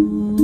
you.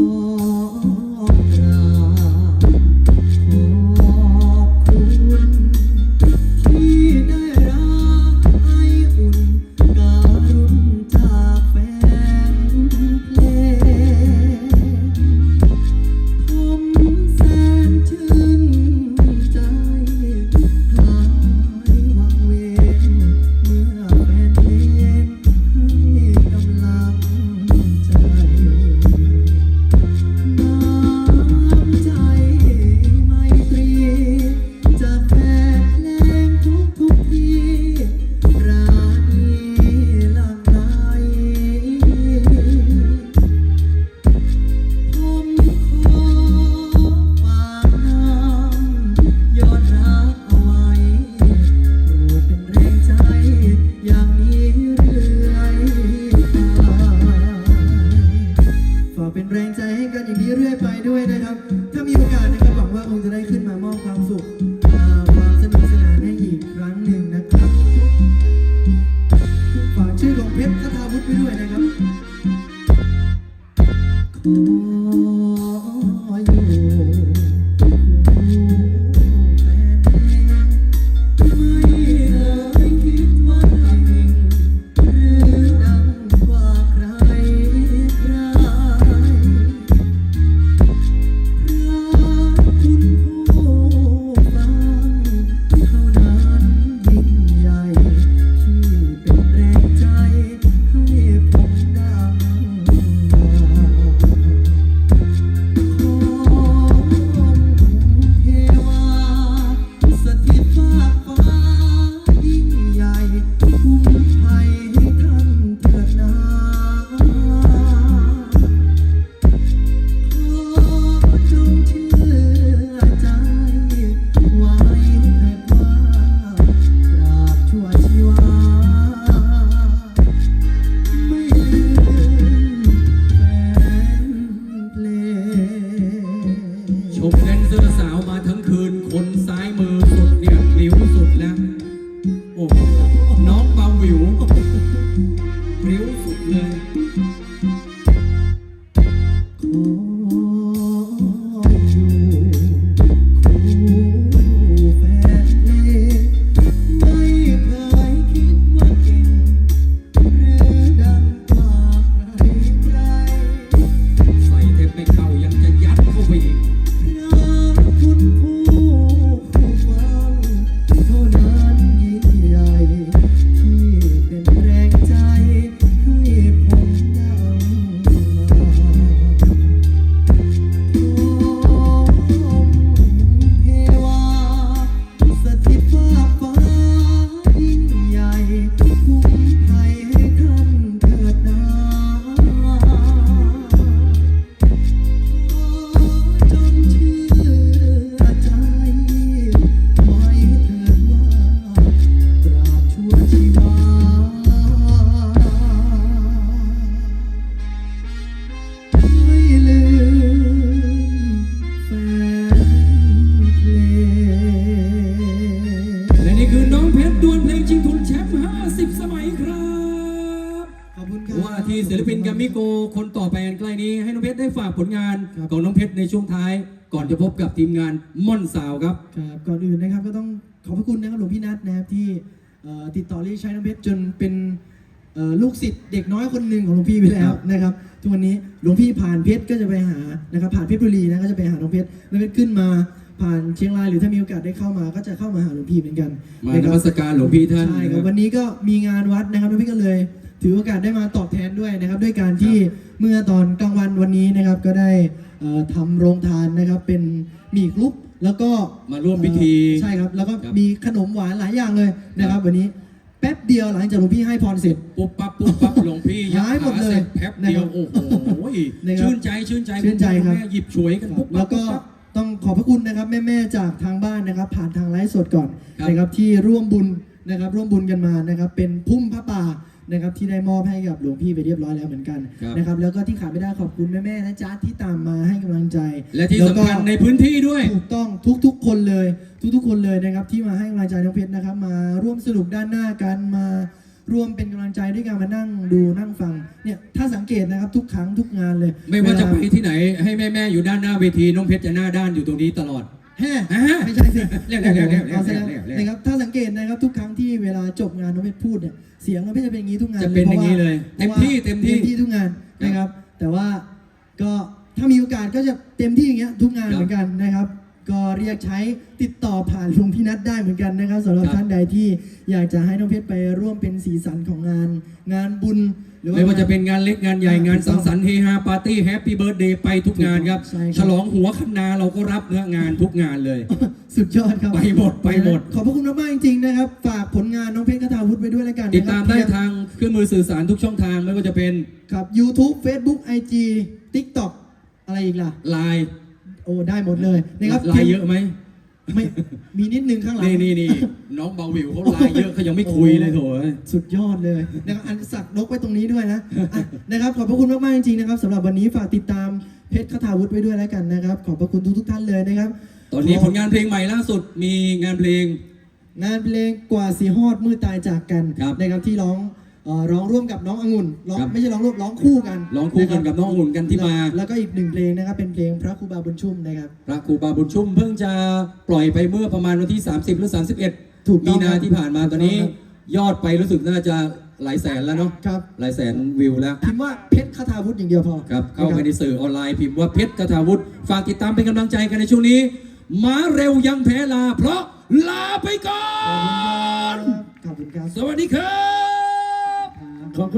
ว่าที่ศิลปินแกรมมิโกคนต่อไปอันใกล้นี้ให้น้องเพชรได้ฝากผลงานครับของน้องเพชรในช่วงท้าย ก่อนจะพบกับทีมงานม่อนสาวครับ ครับก่อนอื่นนะครับก็ต้องขอบพระคุณนะครับหลวงพี่นัทนะครับที่เอ่อติดต่อเรียกใช้น้ำเพชรจนเป็นเอ่อลูกศิษย์เด็กน้อยคนหนึ่งของหลวงพี่ไปแล้วนะครับทุกวันนี้หลวงพี่ผ่านเพชรก็จะไปหานะครับผ่านเพชรบุรีนะก็จะไปหาน้องเพชรน้องเพชรขึ้นมาผ่านเชียงรายหรือถ้ามีโอกาสได้เข้ามาก็จะเข้ามาหาหลวงพี่เหมือนกันมานะนคมัรับสการหลวงพี่ท่านใช่ครับนะวันนี้ก็มีงานวัดนะครับน้องพี่ก็เลย ถือโอกาสได้มาตอบแทนด้วยนะครับ ด้วยการที่เมื่อตอนกลางวันวันนี้นะครับก็ได้เอ่อทำโรงทานนะครับ เป็นหมี่คลุกแล้วก็มาร่วมพิธีใช่ครับ แล้วก็ครับมีขนมหวานหลายอย่างเลยนะครับวันนี้แป๊บเดียวหลังจากหลวงพี่ให้พรเสร็จ ปุ๊บปั๊บปุ๊บปั๊บหลวงพี่ยัดหายหมดขาเลยเสร็จแป๊บเดียว นะครับโอ้โหนะครับชื่นใจชื่นใจชื่นใจครับ ณพ่อณแม่หยิบฉวยกันปุ๊บปั๊บแล้วก็ปุ๊บปั๊บ ต้องขอบพระคุณนะครับ แม่ๆจากทางบ้านนะครับ ผ่านทางไลฟ์สดก่อนครับนะครับที่ร่วมบุญนะครับ ร่วมบุญกันมานะครับ เป็นพุ่มพระป่า นะครับที่ได้มอบให้กับหลวงพี่ไปเรียบร้อยแล้วเหมือนกันครับ นะครับแล้วก็ที่ขาดไม่ได้ขอบคุณแม่ๆนะจ๊ะที่ตามมาให้กำลังใจและที่แล้วสำก็คัญในพื้นที่ด้วย ถูกต้องทุกๆ คนเลย ทุกๆ คนเลยนะครับที่มาให้กำลังใจน้องเพชรนะครับ มาร่วมสนุกด้านหน้ากันมาร่วมเป็นกำลังใจด้วยกันมานั่งดูนั่งฟังเนี่ยถ้าสังเกตนะครับทุกครั้งทุกงานเลยไม่ว่าจะเลไปที่ไหนให้แม่แม่ ๆ อยู่ด้านหน้าเวทีน้องเพชรจะหน้าด้านอยู่ตรงนี้ตลอด แฮ่อ่าฮะไม่ใช่สิเรียกเรียกเรียกเรียกเอาซะแล้วเรียกเรียก นะครับถ้าสังเกตนะครับทุกครั้งที่เวลาจบงานน้องเพชรพูดเนี่ยเสียงน้องเพชรจะเป็นอย่างนี้ทุกงานจะเป็นอย่างนี้เลยพราะว่าเต็มที่เต็มที่ เต็มที่ทุกงานนะครับ แต่ว่าก็ถ้ามีโอกาสก็จะเต็มที่อย่างเงี้ยทุกงานครับเหมือนกันนะครับ ก็เรียกใช้ติดต่อผ่านลุงพี่นัทได้เหมือนกันนะครับสำหรับครับ ท่านใดที่อยากจะให้น้องเพชรไปร่วมเป็นสีสันของงาน งานบุญหรือว่า ไม่ว่าจะเป็นงานเล็กงานใหญ่อ่างงานถูกต้สัองงสรรค์เฮฮาปาร์ตี้แฮปปี้เบิร์ดเดย์ไปทุกงานครับ ใช่ครับ ฉลองหัวคณาเราก็รับเนื้องานทุกงานเลย สุดยอดครับไปหมดไปหมด ขอบพระคุณมากๆจริงๆนะครับฝากผลงานน้องเพชรคาถาวุฒิไปด้วยแล้วกันนะครับติดตามได้ทางเครื่องมือสื่อสารทุกช่องทางไม่ว่าจะเป็นครับ YouTube Facebook IG TikTok อะไรอีกล่ะ ไลน์ โอ้ได้หมดเลยนะครับไลน์เยอะไหมไม่มีนิดนึงข้างหลังนี่นี่นี่น้องเบาหวิวเขาไลน์เยอะเขายังไม่คุยเลยโถเอ้ยสุดยอดเลยนะครับอันสักนกไว้ตรงนี้ด้วยนะอะนะครับขอบพระคุณมากๆจริงๆนะครับสำหรับวันนี้ฝากติดตามเพชรคาถาวุฒิไว้ด้วยแล้วกันนะครับ ขอบพระคุณทุกๆท่านเลยนะครับ ตอนนี้ผลงานเพลงใหม่ล่าสุดมีงานเพลง งานเพลงกว่าสีฮอดมือตายจากกันครับนะครับที่ร้อง เอ่อร้องร่วมกับน้ององุ่นร้องครับ ไม่ใช่ร้องร่วมร้องคู่กันร้องคู่กันะรักับน้ององุ่นกันที่มาแล้วแล้วก็อีกหนึ่งเพลงนะครับ เป็นเพลงพระครูบาบุญชุ่มนะครับ พระครูบาบุญชุ่มเพิ่งจะปล่อยไปเมื่อประมาณวันที่ 30 หรือ 31 ถูกต้มีองนาครับที่ผ่านมาตอนนี้ ถูกต้องครั ยอดไปรู้สึกน่าจะหลายแสนแล้วเนาะครับหลายแสนวิวแล้ว พิมพ์ว่าเพชรคาถาวุฒิอย่างเดียวพอครับเข้าไปนะในสื่อออนไลน์พิมพ์ว่าเพชรกทาวุฒิฝากติดตามเป็นกำลังใจกันในช่วงนี้มาเร็วยังแพ้ลา เพราะลาไปก่อน ขอบคุณครับสวัสดีครับขอบคุ ณ